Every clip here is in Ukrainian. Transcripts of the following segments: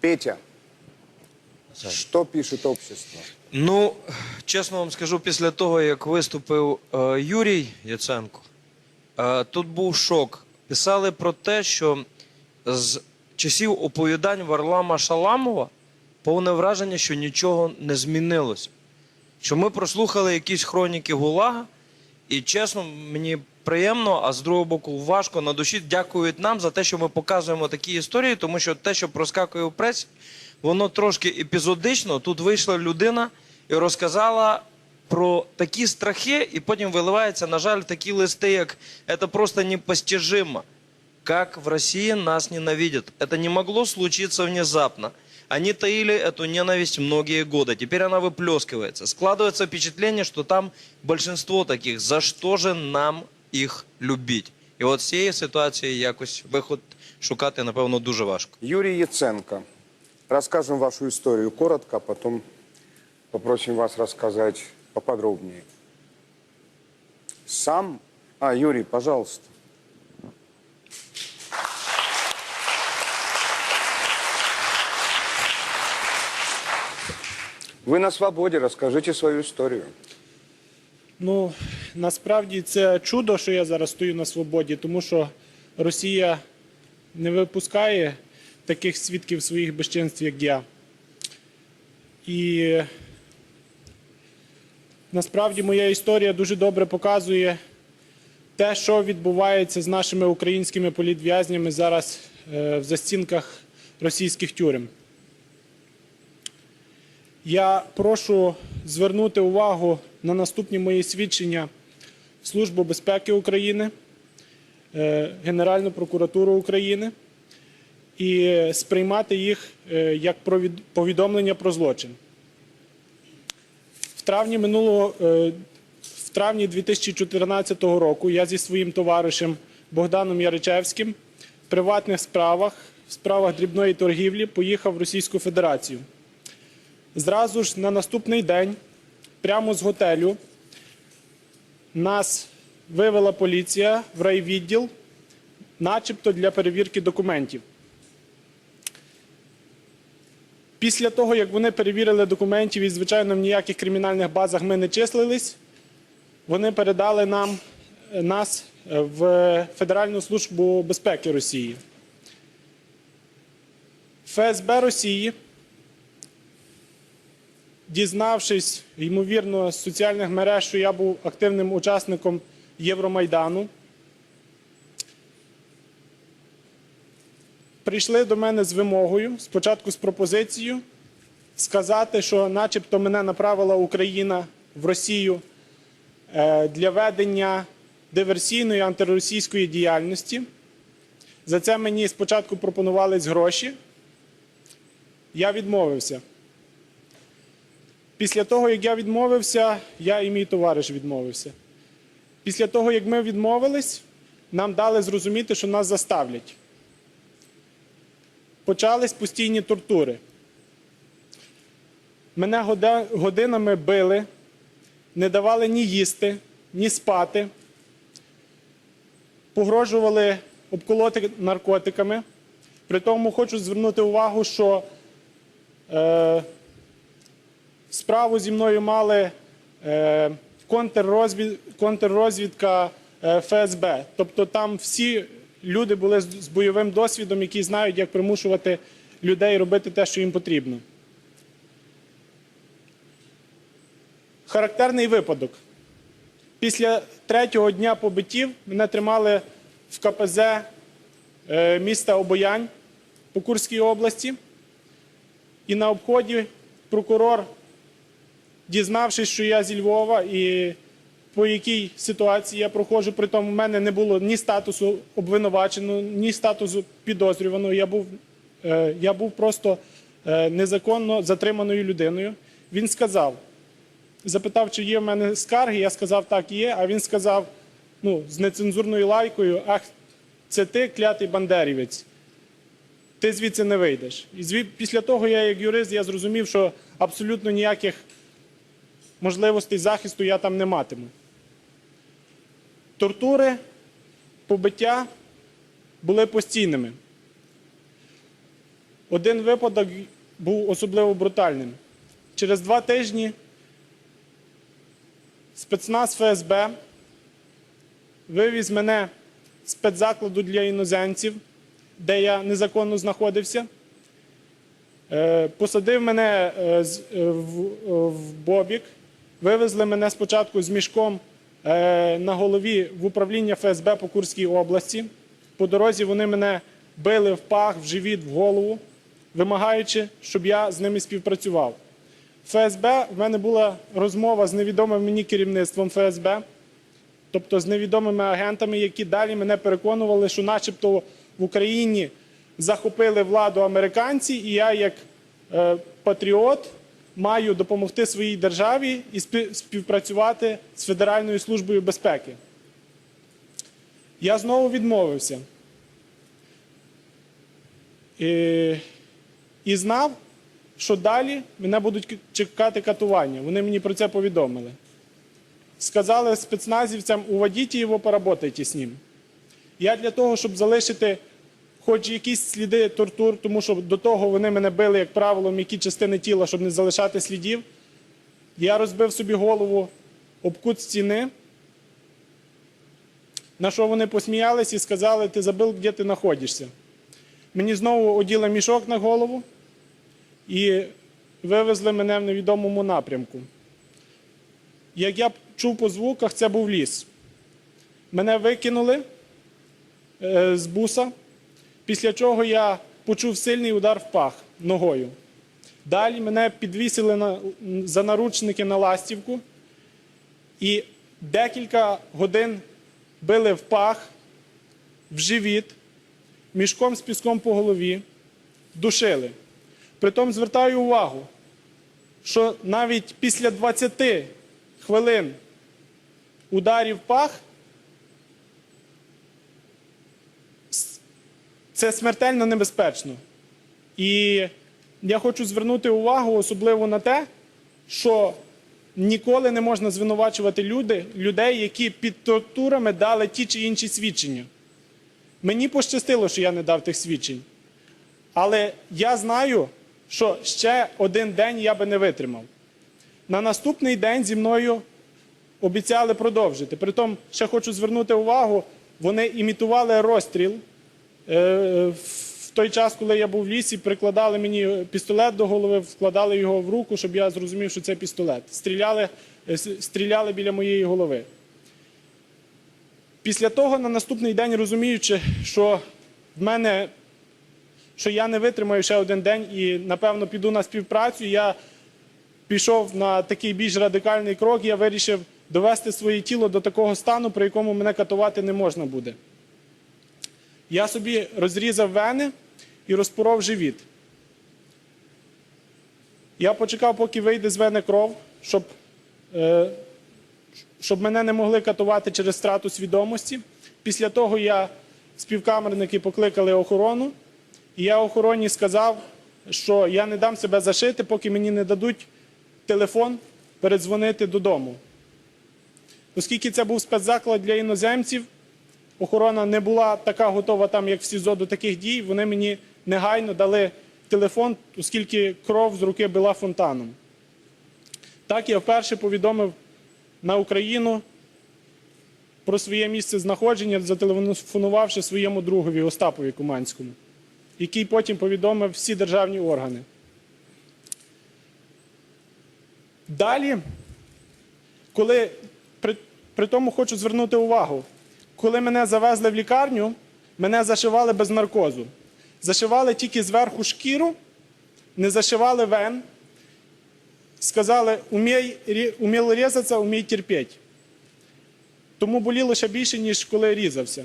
Петя, что пишет общество? Ну, чесно вам скажу, після того, як виступив е, Юрій Яценко, е, тут був шок. Писали про те, що з часів оповідань Варлама Шаламова повне враження, що нічого не змінилося. Що ми прослухали якісь хроніки Гулага, і чесно, мені приємно, а з другого боку, важко на душі дякують нам за те, що ми показуємо такі історії, тому що те, що проскакує в пресі, воно трошки епізодично. Тут вийшла людина і розказала про такі страхи, і потім виливається, на жаль, такі листи, як це просто непостижимо. Как в России нас ненавидят. Это не могло случиться внезапно. Они таили эту ненависть многие годы. Теперь она выплескивается. Складывается впечатление, что там большинство таких. За что же нам їх любить? І от з цієї ситуації якось виход шукати, напевно, дуже важко. Юрий Яценко. Расскажем вашу историю коротко, а потом попросим вас рассказать поподробнее. Сам? А, Юрий, пожалуйста. Вы на свободе, расскажите свою историю. Ну, насправді це чудо, що я зараз стою на свободі, тому що Росія не випускає таких свідків своїх безчинств, як я. І насправді моя історія дуже добре показує те, що відбувається з нашими українськими політв'язнями зараз е, в застінках російських тюрем. Я прошу звернути увагу на наступні мої свідчення Службу безпеки України, е, Генеральну прокуратуру України і сприймати їх е, як повідомлення про злочин. В травні минулого е, в травні 2014 року я зі своїм товаришем Богданом Яричевським в приватних справах, в справах дрібної торгівлі поїхав в Російську Федерацію. Зразу ж на наступний день, прямо з готелю, нас вивела поліція в райвідділ, начебто для перевірки документів. Після того, як вони перевірили документів і, звичайно, в ніяких кримінальних базах ми не числились, вони передали нам, е, нас е, в Федеральну службу безпеки Росії. ФСБ Росії дізнавшись, ймовірно, з соціальних мереж, що я був активним учасником Євромайдану, прийшли до мене з вимогою, спочатку з пропозицією, сказати, що начебто мене направила Україна в Росію е, для ведення диверсійної антиросійської діяльності. За це мені спочатку пропонувались гроші. Я відмовився. Після того, як я відмовився, я і мій товариш відмовився. Після того, як ми відмовились, нам дали зрозуміти, що нас заставлять. Почались постійні тортури. Мене годинами били, не давали ні їсти, ні спати, погрожували обколоти наркотиками. При тому хочу звернути увагу, що е, Справу зі мною мали е, контррозвід, контррозвідка е, ФСБ. Тобто там всі люди були з, бойовим досвідом, які знають, як примушувати людей робити те, що їм потрібно. Характерний випадок. Після третього дня побиттів мене тримали в КПЗ е, міста Обоянь по Курській області. І на обході прокурор дізнавшись, що я зі Львова і по якій ситуації я проходжу, при тому в мене не було ні статусу обвинуваченого, ні статусу підозрюваного. Я був, е, я був просто е, незаконно затриманою людиною. Він сказав, запитав, чи є в мене скарги. Я сказав, так, є. А він сказав ну, з нецензурною лайкою: Ах, це ти, клятий бандерівець. Ти звідси не вийдеш. І звід... після того я, як юрист, я зрозумів, що абсолютно ніяких можливостей захисту я там не матиму. Тортури, побиття були постійними. один випадок був особливо брутальним. Через два тижні спецназ ФСБ вивіз мене з спецзакладу для іноземців, де я незаконно знаходився. Е, Посадив мене е, е, в бобік, вивезли мене спочатку з мішком е, на голові в управління ФСБ по Курській області. По дорозі вони мене били в пах, в живіт, в голову, вимагаючи, щоб я з ними співпрацював. ФСБ в мене була розмова з невідомим мені керівництвом ФСБ, тобто з невідомими агентами, які далі мене переконували, що начебто в Україні захопили владу американці, і я, як е, патріот, маю допомогти своїй державі і співпрацювати з Федеральною службою безпеки. Я знову відмовився. І, і знав, що далі мене будуть чекати катування. Вони мені про це повідомили. Сказали спецназівцям, уводіть його, поработайте з ним. Я для того, щоб залишити хоч якісь сліди тортур, тому що до того вони мене били, як правило, м'які частини тіла, щоб не залишати слідів. Я розбив собі голову об кут стіни, на що вони посміялись і сказали, ти забив, де ти знаходишся. Мені знову оділи мішок на голову і вивезли мене в невідомому напрямку. Як я чув по звуках, це був ліс. Мене викинули е, з буса, після чого я почув сильний удар в пах ногою. Далі мене підвісили на, за наручники на ластівку і декілька годин били в пах, в живіт, мішком з піском по голові, душили. Притом звертаю увагу, що навіть після 20 хвилин ударів пах це смертельно небезпечно. І я хочу звернути увагу особливо на те, що ніколи не можна звинувачувати люди, людей, які під тортурами дали ті чи інші свідчення. Мені пощастило, що я не дав тих свідчень. Але я знаю, що ще один день я би не витримав. На наступний день зі мною обіцяли продовжити. Притом, ще хочу звернути увагу, вони імітували розстріл. Е, В той час, коли я був в лісі, прикладали мені пістолет до голови, вкладали його в руку, щоб я зрозумів, що це пістолет. Стріляли, е, стріляли біля моєї голови. Після того, на наступний день, розуміючи, що в мене що я не витримаю ще один день і, напевно, піду на співпрацю. Я пішов на такий більш радикальний крок. Я вирішив довести своє тіло до такого стану, при якому мене катувати не можна буде. Я собі розрізав вени і розпоров живіт. Я почекав, поки вийде з вени кров, щоб, е, щоб мене не могли катувати через страту свідомості. Після того я співкамерники покликали охорону, і я охороні сказав, що я не дам себе зашити, поки мені не дадуть телефон передзвонити додому. Оскільки це був спецзаклад для іноземців, охорона не була така готова там, як в СІЗО до таких дій. Вони мені негайно дали телефон, оскільки кров з руки била фонтаном. Так я вперше повідомив на Україну про своє місце знаходження, зателефонувавши своєму другові Остапові Куманському, який потім повідомив всі державні органи. Далі, коли при, при тому хочу звернути увагу, коли мене завезли в лікарню, мене зашивали без наркозу. Зашивали тільки зверху шкіру, не зашивали вен. Сказали, умій, умів різатися, умій терпіти. Тому боліло ще більше, ніж коли різався.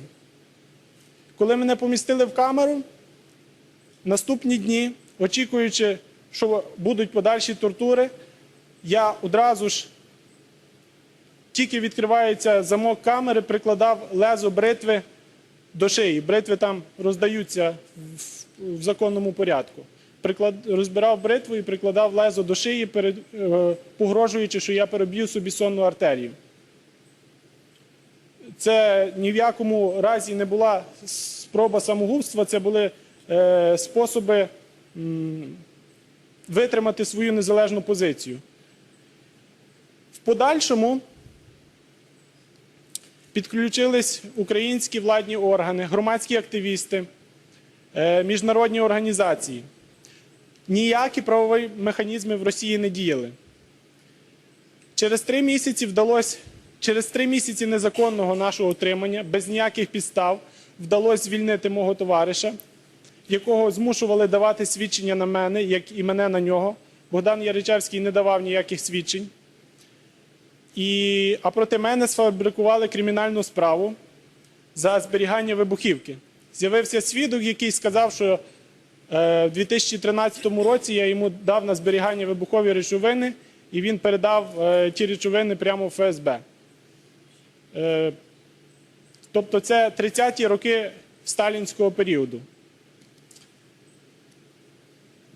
Коли мене помістили в камеру, наступні дні, очікуючи, що будуть подальші тортури, я одразу ж, тільки відкривається замок камери, прикладав лезо бритви до шиї. Бритви там роздаються в, законному порядку. Приклад, розбирав бритву і прикладав лезо до шиї, перед, е, погрожуючи, що я переб'ю собі сонну артерію. Це ні в якому разі не була спроба самогубства, це були е, способи м, витримати свою незалежну позицію. В подальшому підключились українські владні органи, громадські активісти, е, міжнародні організації. Ніякі правові механізми в Росії не діяли. Через три місяці вдалося, через три місяці незаконного нашого утримання, без ніяких підстав, вдалося звільнити мого товариша, якого змушували давати свідчення на мене, як і мене на нього. Богдан Яричевський не давав ніяких свідчень. І, а проти мене сфабрикували кримінальну справу за зберігання вибухівки. З'явився свідок, який сказав, що е, в 2013 році я йому дав на зберігання вибухові речовини, і він передав е, ті речовини прямо в ФСБ. Е, тобто це 30-ті роки сталінського періоду.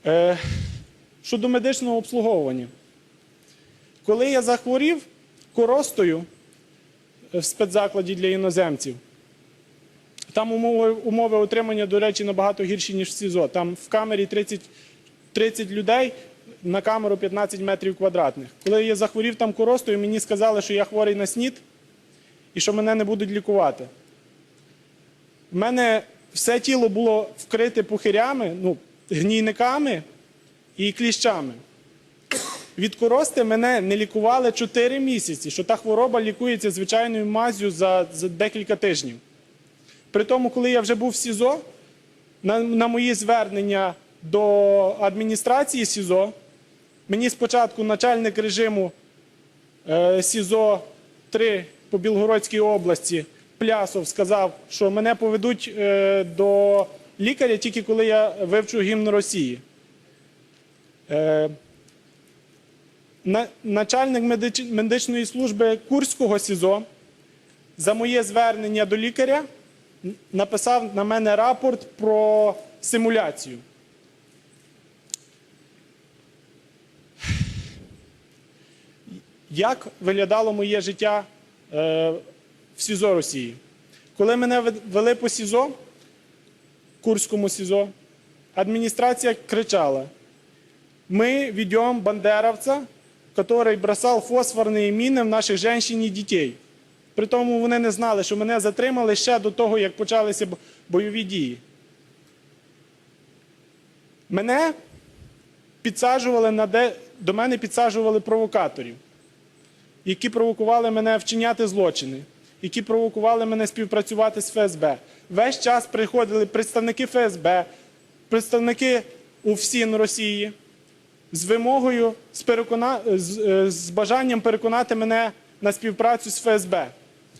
Е, щодо медичного обслуговування. Коли я захворів коростою в спецзакладі для іноземців, там умови, умови утримання, до речі, набагато гірші, ніж в СІЗО. Там в камері 30, 30 людей на камеру 15 метрів квадратних. Коли я захворів там коростою, мені сказали, що я хворий на снід і що мене не будуть лікувати. У мене все тіло було вкрите пухирями, ну, гнійниками і кліщами. Від корости мене не лікували 4 місяці, що та хвороба лікується звичайною мазю за, за декілька тижнів. При тому, коли я вже був в СІЗО, на, на мої звернення до адміністрації СІЗО, мені спочатку начальник режиму е, СІЗО 3 по Білгородській області Плясов сказав, що мене поведуть е, до лікаря тільки коли я вивчу гімн Росії. Е, начальник медичної служби Курського СІЗО за моє звернення до лікаря написав на мене рапорт про симуляцію. Як виглядало моє життя е, в СІЗО Росії? Коли мене вели по СІЗО, Курському СІЗО, адміністрація кричала: мы ведем бандеровца, который бросал фосфорні міни в наших женщин і дітей. При тому вони не знали, що мене затримали ще до того, як почалися бойові дії. Мене підсаджували на де... до мене підсаджували провокаторів, які провокували мене вчиняти злочини, які провокували мене співпрацювати з ФСБ. Весь час приходили представники ФСБ, представники УФСІН Росії з вимогою, з, перекона... з, е, з бажанням переконати мене на співпрацю з ФСБ.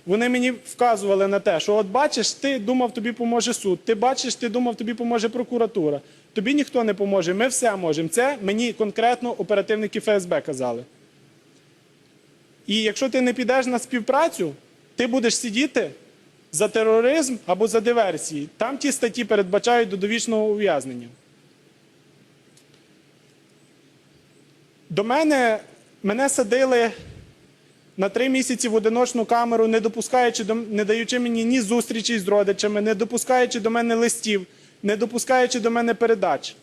Вони мені вказували на те, що от бачиш, ти думав, тобі поможе суд, ти бачиш, ти думав, тобі поможе прокуратура. Тобі ніхто не поможе, ми все можемо. Це мені конкретно оперативники ФСБ казали. І якщо ти не підеш на співпрацю, ти будеш сидіти за тероризм або за диверсії. Там ті статті передбачають до довічного ув'язнення. До мене мене садили на три місяці в одиночну камеру, не допускаючи до не даючи мені ні зустрічей з родичами, не допускаючи до мене листів, не допускаючи до мене передач.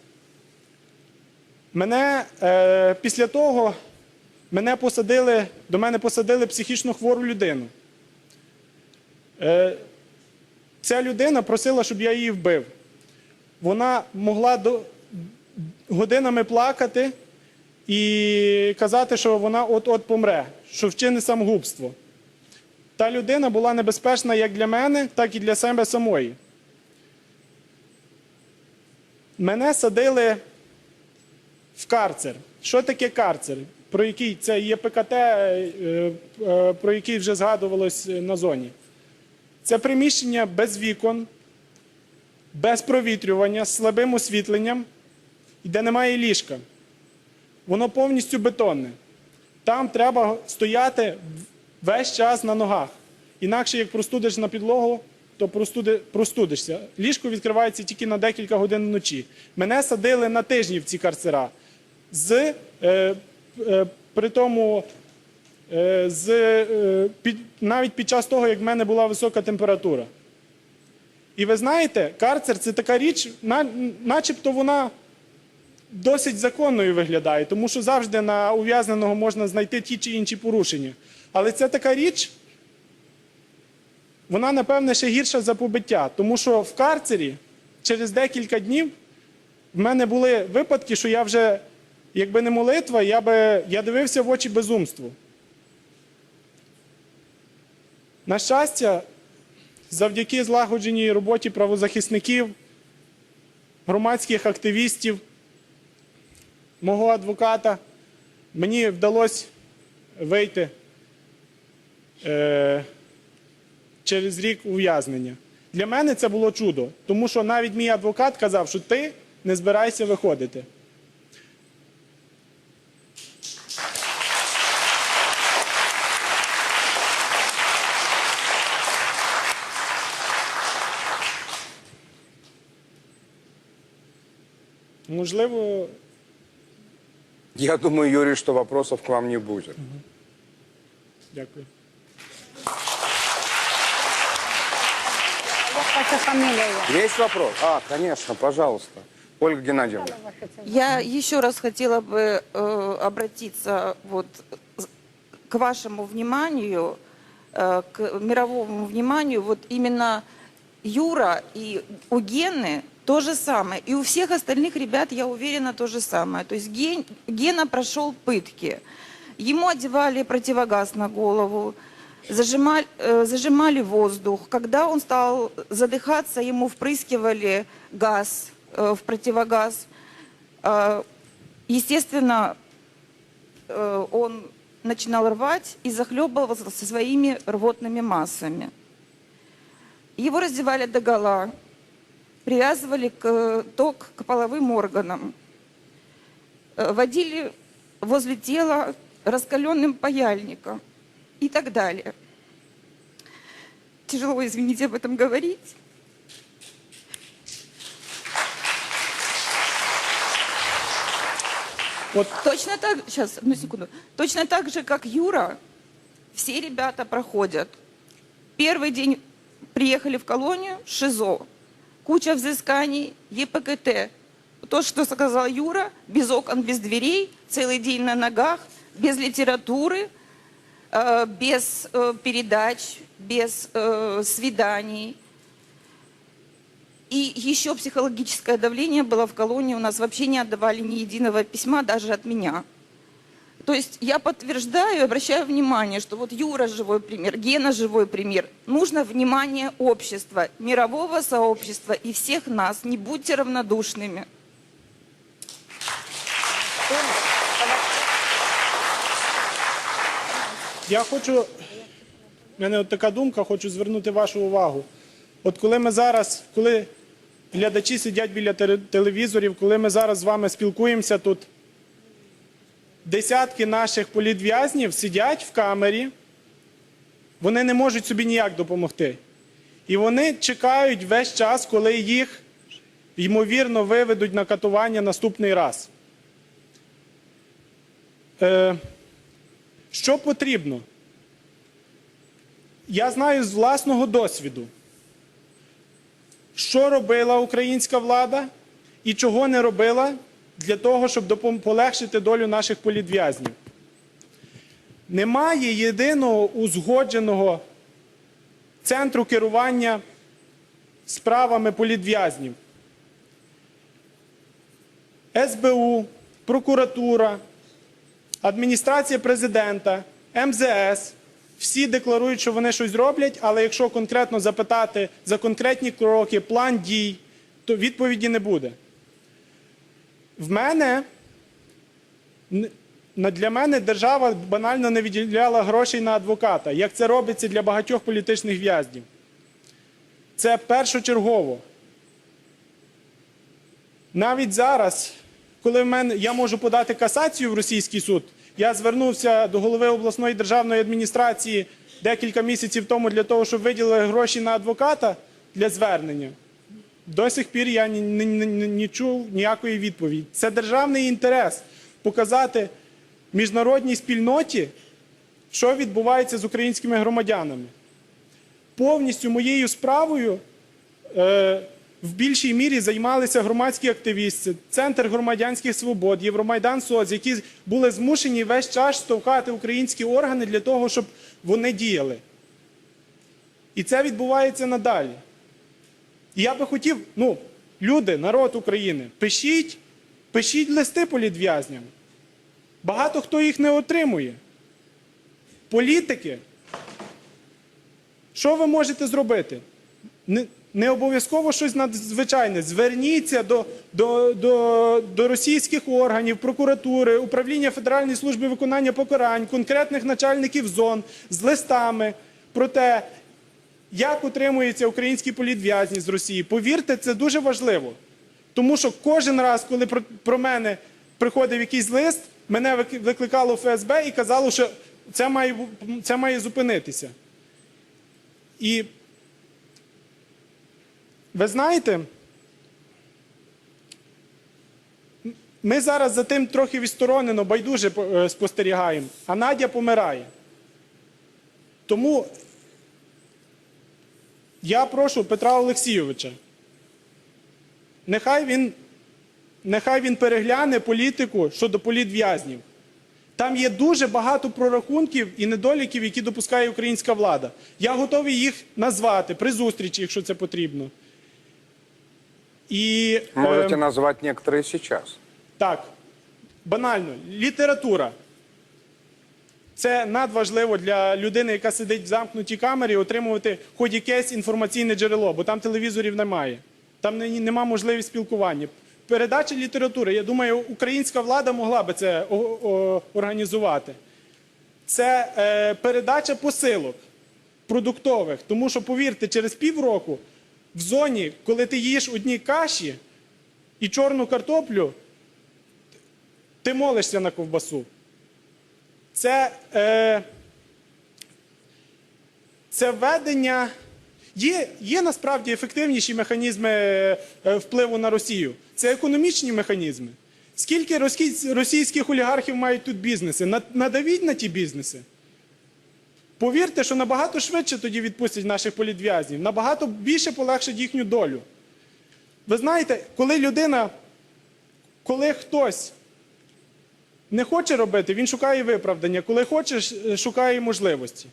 Мене е, після того мене посадили, до мене посадили психічно хвору людину. Е, ця людина просила, щоб я її вбив. Вона могла до, годинами плакати і казати, що вона от-от помре, що вчини самогубство. Та людина була небезпечна як для мене, так і для себе самої. Мене садили в карцер. Що таке карцер? Про який це є ПКТ, е, е, про який вже згадувалось на зоні. Це приміщення без вікон, без провітрювання, з слабим освітленням, де немає ліжка. Воно повністю бетонне. Там треба стояти весь час на ногах. Інакше, як простудиш на підлогу, то простуди, простудишся. Ліжко відкривається тільки на декілька годин вночі. Мене садили на тижні в ці карцера. З, е, е, при тому, е, з, е, під, навіть під час того, як в мене була висока температура. І ви знаєте, карцер це така річ, на, начебто вона досить законною виглядає, тому що завжди на ув'язненого можна знайти ті чи інші порушення. Але це така річ, вона, напевне, ще гірша за побиття, тому що в карцері через декілька днів в мене були випадки, що я вже, якби не молитва, я би я дивився в очі безумству. На щастя, завдяки злагодженій роботі правозахисників, громадських активістів, мого адвоката, мені вдалося вийти е, через рік ув'язнення. Для мене це було чудо, тому що навіть мій адвокат казав, що ти не збирайся виходити. Можливо, Я думаю, Юрий, что вопросов к вам не будет. дякую. Есть вопрос? А, конечно, пожалуйста. Ольга Геннадьевна. Я еще раз хотела бы э, обратиться вот к вашему вниманию, э, к мировому вниманию. Вот именно Юра и у Гены то же самое. И у всех остальных ребят, я уверена, то же самое. То есть Ген- Гена прошел пытки. Ему одевали противогаз на голову, зажимали, э, зажимали воздух. Когда он стал задыхаться, ему впрыскивали газ э, в противогаз. Э, Естественно, э, он начинал рвать и захлебывался со своими рвотными массами. Его раздевали до гола, привязывали к, ток к половым органам, э, водили возле тела раскаленным паяльником и так далее. Тяжело, извините, об этом говорить. От Точно так, сейчас, одну секунду. Точно так же, как Юра, все ребята проходят. Первый день приехали в колонию, ШИЗО. Куча взысканий, ЕПКТ. То, что сказал Юра, без окон, без дверей, целый день на ногах, без литературы, э, без э, передач, без э, свиданий. И еще психологическое давление было в колонии. У нас вообще не отдавали ни единого письма, даже от меня. То есть я подтверждаю обращаю внимание, что вот Юра живой пример, Гена живой пример. Нужно внимание общества, мирового сообщества и всех нас. Не будьте равнодушными. Я хочу, в мене от така думка, хочу звернути вашу увагу. От коли ми зараз, коли глядачі сидять біля теле- телевізорів, коли ми зараз з вами спілкуємося тут, десятки наших політв'язнів сидять в камері, вони не можуть собі ніяк допомогти. І вони чекають весь час, коли їх, ймовірно, виведуть на катування наступний раз. Е, що потрібно? Я знаю з власного досвіду, що робила українська влада і чого не робила для того, щоб полегшити долю наших політв'язнів. Немає єдиного узгодженого центру керування справами політв'язнів. СБУ, прокуратура, адміністрація президента, МЗС. Всі декларують, що вони щось роблять, але якщо конкретно запитати за конкретні кроки, план дій, то відповіді не буде. В мене для мене держава банально не виділяла грошей на адвоката, як це робиться для багатьох політичних в'язнів. Це першочергово. Навіть зараз, коли в мене я можу подати касацію в російський суд, я звернувся до голови обласної державної адміністрації декілька місяців тому для того, щоб виділили гроші на адвоката для звернення. До сих пір я ні, ні, ні, не чув ніякої відповіді. Це державний інтерес показати міжнародній спільноті, що відбувається з українськими громадянами. Повністю моєю справою е, в більшій мірі займалися громадські активісти, Центр громадянських свобод, Євромайдан СОЦ, які були змушені весь час штовхати українські органи для того, щоб вони діяли. І це відбувається надалі. Я би хотів, ну, люди, народ України, пишіть, пишіть листи політв'язням. Багато хто їх не отримує. Політики. Що ви можете зробити? Не, не обов'язково щось надзвичайне. Зверніться до, до, до, до російських органів, прокуратури, управління Федеральної служби виконання покарань, конкретних начальників зон з листами про те, як утримуються українські політв'язні з Росії. Повірте, це дуже важливо. Тому що кожен раз, коли про, мене приходив якийсь лист, мене вик- викликало ФСБ і казало, що це має, це має зупинитися. І ви знаєте, ми зараз за тим трохи відсторонено, байдуже е, спостерігаємо, а Надя помирає. Тому я прошу Петра Олексійовича, нехай він, нехай він перегляне політику щодо політв'язнів. Там є дуже багато прорахунків і недоліків, які допускає українська влада. Я готовий їх назвати при зустрічі, якщо це потрібно. І, Можете е, назвать некоторые сейчас. так, банально, література. Це надважливо для людини, яка сидить в замкнутій камері, отримувати хоч якесь інформаційне джерело, бо там телевізорів немає. Там не- нема можливості спілкування. Передача літератури, я думаю, українська влада могла би це організувати. Це е, передача посилок продуктових. Тому що, повірте, через півроку в зоні, коли ти їш одні каші і чорну картоплю, ти молишся на ковбасу. Це, е, це введення. Є, є насправді ефективніші механізми е, впливу на Росію. Це економічні механізми. Скільки російських олігархів мають тут бізнеси? Надавіть на ті бізнеси. Повірте, що набагато швидше тоді відпустять наших політв'язнів, набагато більше полегшить їхню долю. Ви знаєте, коли людина, коли хтось не хоче робити, він шукає виправдання. Коли хоче, шукає можливості.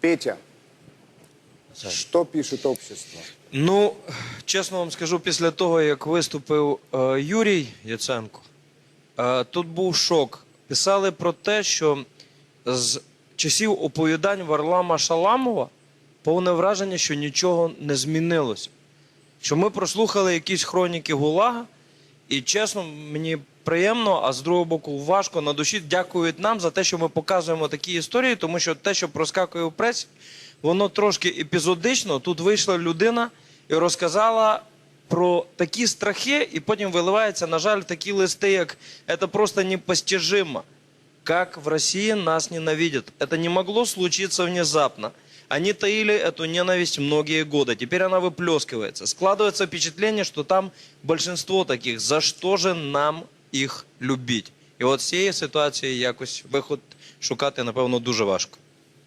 Петя, что пишет общество? Ну, чесно вам скажу, після того, як виступив е, Юрій Яценко, е, тут був шок. Писали про те, що з часів оповідань Варлама Шаламова повне враження, що нічого не змінилося. Що ми прослухали якісь хроніки ГУЛАГа, і чесно, мені приємно, а з другого боку важко на душі дякують нам за те, що ми показуємо такі історії, тому що те, що проскакує в пресі, воно трошки епізодично. Тут вийшла людина і розказала про такі страхи, і потім виливається, на жаль, такі листи, як це просто непостижимо. Как в России нас ненавидят. Это не могло случиться внезапно. Они таили эту ненависть многие годы. Теперь она выплескивается. Складывается впечатление, что там большинство таких. За что же нам їх любить? І от з цієї ситуації якось виход шукати, напевно, дуже важко.